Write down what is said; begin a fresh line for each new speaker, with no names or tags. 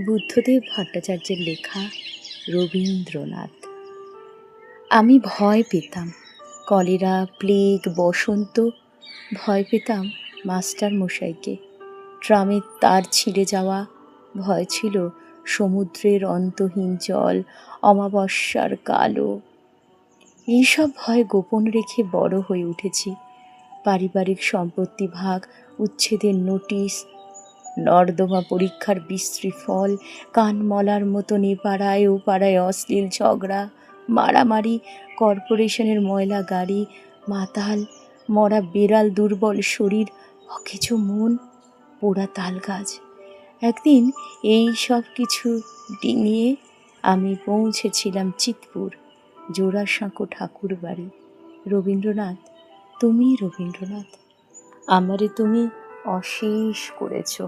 বুদ্ধদেব ভট্টাচার্যের লেখা রবীন্দ্রনাথ। আমি ভয় পেতাম, কলেরা, প্লেগ, বসন্ত, ভয় পেতাম মাস্টার মশাইকে। ট্রামের তার ছিঁড়ে যাওয়া, ভয় ছিল সমুদ্রের অন্তহীন জল, অমাবস্যার কালো। এইসব ভয় গোপন রেখে বড় হয়ে উঠেছি। পারিবারিক সম্পত্তি ভাগ, উচ্ছেদের নোটিশ নর্দমা পরীক্ষার বিশ্রী ফল, কান মলার মতন পাড়ায় ও পাড়ায় অশ্লীল ঝগড়া, মারামারি, কর্পোরেশনের ময়লা গাড়ি, মাতাল, মরা বেড়াল দুর্বল শরীর, অকেজো মন, পোড়া তাল গাছ। একদিন এই সব কিছু ডিঙিয়ে আমি পৌঁছেছিলাম চিতপুর, জোড়াসাঁকো ঠাকুর বাড়ি রবীন্দ্রনাথ, তুমি রবীন্দ্রনাথ? আমারে তুমি অশেষ করেছ।